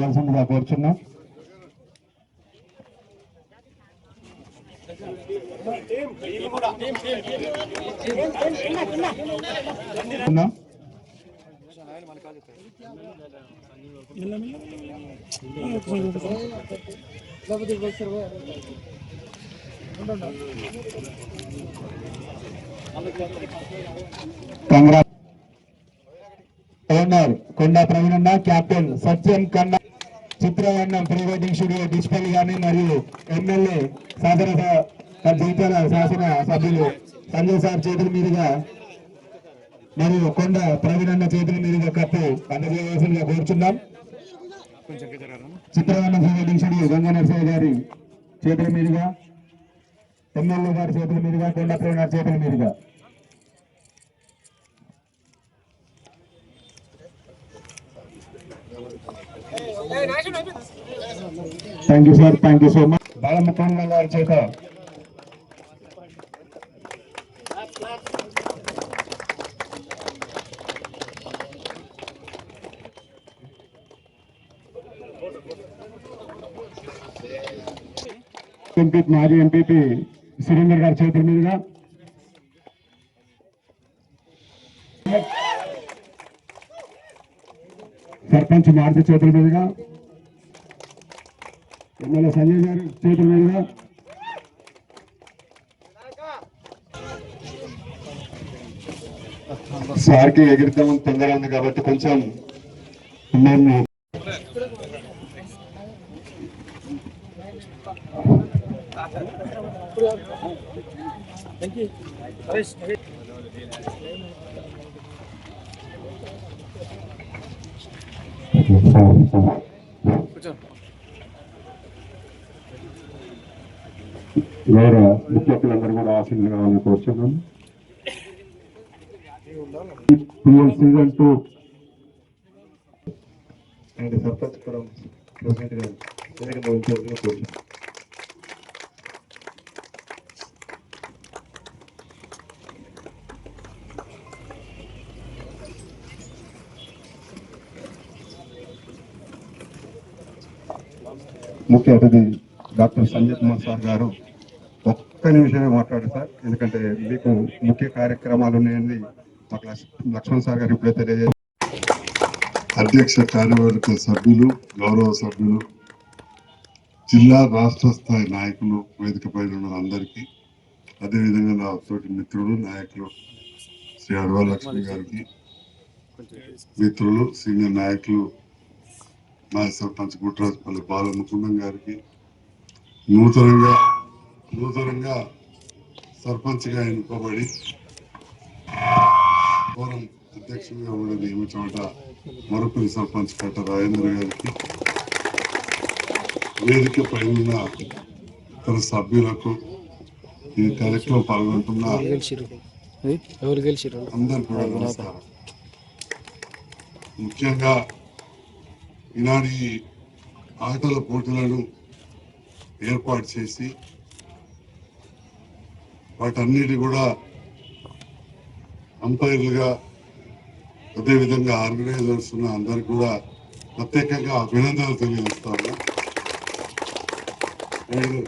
ఇవ్వాల్సిందిగా కోరుచున్నాం ఉన్నాం. కంగ్రా ఓనర్ కొండా ప్రవీణన్న కెప్టెన్ సత్యం కన్నా Chitravarnam pre wedding studio display గాని మరియు ఎమ్మెల్యే శాసన స- జీతాల శాసన సభ్యులు సంజయ్ సార్ చేతుల మీదుగా మరియు కొండ ప్రవీణన్న చేతుల మీదుగా కప్పు అందజేయవలసిందిగా కోరుచున్నాం. Chitravarnam pre wedding studio Ganga Narasayya గారి చేతుల మీదుగా ఎమ్మెల్యే గారి చేతుల మీదుగా కొండ ప్రవీణ చేతుల మీదుగా. Thank you sir thank you so much బాలముఖంగా గారి చేత ఎంపీ మాజీ ఎంపీపీ సురేందర్ గారి చేతుల మీదుగా. సర్పంచ్ మారుతి చేతుల మీదుగా ఎమ్మెల్యే సంజయ్ గారి చేతుల మీదుగా సార్కి ఎగిరిద్దామని తొందర ఉంది కాబట్టి కొంచెం మేము Thank you. గౌరవ ముఖ్యకులందరూ కూడా ఆశీర్లు కావాలని కోరుచున్నాను. PL season two and sarpanch కూడా కోరుచున్నాను. ముఖ్య అతిథి డాక్టర్ సంజయ్ కుమార్ సార్ గారు ఒక్క నిమిషమే మాట్లాడు సార్ ఎందుకంటే మీకు ముఖ్య కార్యక్రమాలు ఉన్నాయని మాకు లక్ష్మణ్ సార్ గారు ఇప్పుడే తెలియజేశారు అధ్యక్ష కార్యవర్గ సభ్యులు గౌరవ సభ్యులు జిల్లా రాష్ట్ర స్థాయి నాయకులు వేదికపై ఉన్న అందరికీ అదేవిధంగా నా తోటి మిత్రులు నాయకులు శ్రీ అడవ లక్ష్మి గారికి మిత్రులు సీనియర్ నాయకులు మాజీ సర్పంచ్ గుట్రాజపల్లి బాలముకుందం గారికి నూతనంగా నూతనంగా సర్పంచ్గా ఎన్నుకోబడి ఫోరం అధ్యక్షుడిగా కూడా నియమించబడ్డ మరొకరి సర్పంచ్ కట్ట రాజేంద్ర గారికి వేదిక పైన ఇతర సభ్యులకు ఈ కార్యక్రమం పాల్గొంటున్న గెలిచిరు ఎవరు ఈనాడు ఈ ఆటల పోటీలను ఏర్పాటు చేసి వాటన్నిటి కూడా అంపైర్లుగా అదేవిధంగా ఆర్గనైజర్స్ ఉన్న అందరికి కూడా ప్రత్యేకంగా అభినందనలు తెలియజేస్తాము. నేను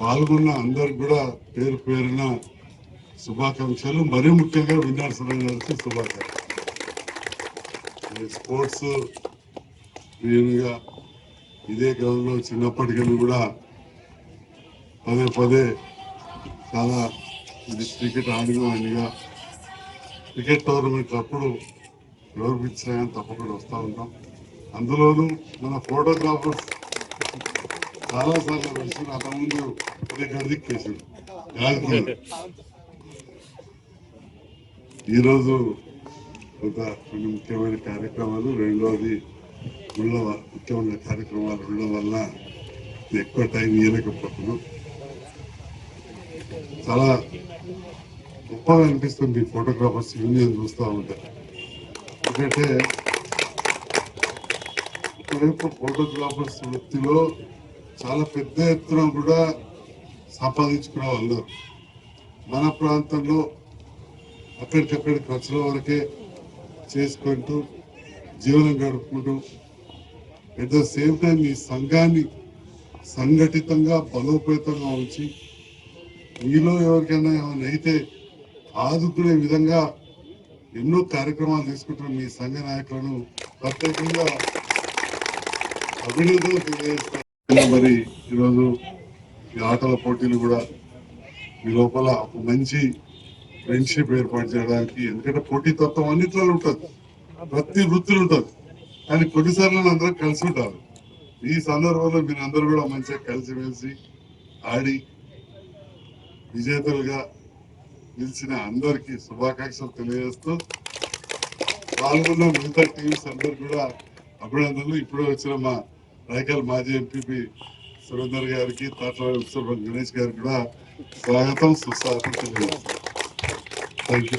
పాల్గొన్న అందరికి కూడా పేరు పేరున శుభాకాంక్షలు. మరీ ముఖ్యంగా విన్నర్స్ గారికి శుభాకాంక్షలు. స్పోర్ట్స్ నేనుగా ఇదే గ్రౌండ్లో చిన్నప్పటికీ కూడా పదే పదే చాలా ఇది క్రికెట్ ఆడినవాడిగా క్రికెట్ టోర్నమెంట్ అప్పుడు గౌరవించాయని తప్పకుండా వస్తూ ఉంటాం. అందులోనూ మన ఫోటోగ్రాఫర్స్ చాలాసార్లు కలిసి అంతకుముందు అదే గడిదిక్కేసాడు గాలికి ఈరోజు ఒక కొన్ని ముఖ్యమైన కార్యక్రమాలు. రెండవది ఉండవ ముఖ్యమైన కార్యక్రమాలు ఉండడం వల్ల ఎక్కువ టైం ఇవ్వలేకపోతున్నాం చాలా గొప్పగా అనిపిస్తుంది ఫోటోగ్రాఫర్స్ యూనియన్ చూస్తూ ఉంటే. ఎందుకంటే ఒకవైపు ఫోటోగ్రాఫర్స్ వృత్తిలో చాలా పెద్ద ఎత్తున కూడా సంపాదించుకునే వాళ్ళు. మన ప్రాంతంలో అక్కడికక్కడ ఖర్చుల వరకే చేసుకుంటూ జీవనం గడుపుకుంటూ ఎట్ ద సేమ్ టైం ఈ సంఘాన్ని సంఘటితంగా బలోపేతంగా ఉంచి మీలో ఎవరికైనా ఏమైనా అయితే ఆదుకునే విధంగా ఎన్నో కార్యక్రమాలు తీసుకుంటున్న మీ సంఘ నాయకులను ప్రత్యేకంగా అభినందనలు తెలియజేస్తాను. మరి ఈరోజు ఈ ఆటల పోటీలు కూడా మీ లోపల ఒక మంచి ఫ్రెండ్షిప్ ఏర్పాటు చేయడానికి ఎందుకంటే పోటీతత్వం అన్నిట్లో ఉంటుంది. ప్రతి వృత్తులు ఉంటుంది. కానీ కొన్నిసార్లు అందరూ కలిసి ఉంటారు. ఈ సందర్భంలో మీరు అందరూ కూడా మంచిగా కలిసిమెలిసి ఆడి విజేతలుగా నిలిచిన అందరికీ శుభాకాంక్షలు తెలియజేస్తూ పాల్గొన్న మిగతా టీమ్స్ అందరు కూడా అభినందనలు. ఇప్పుడే వచ్చిన మా రైకల్ మాజీ ఎంపీపీ సురేందర్ గారికి తాట్ల గణేష్ గారికి కూడా స్వాగతం సుస్వాగతం తెలియజేస్తాం థ్యాంక్ యూ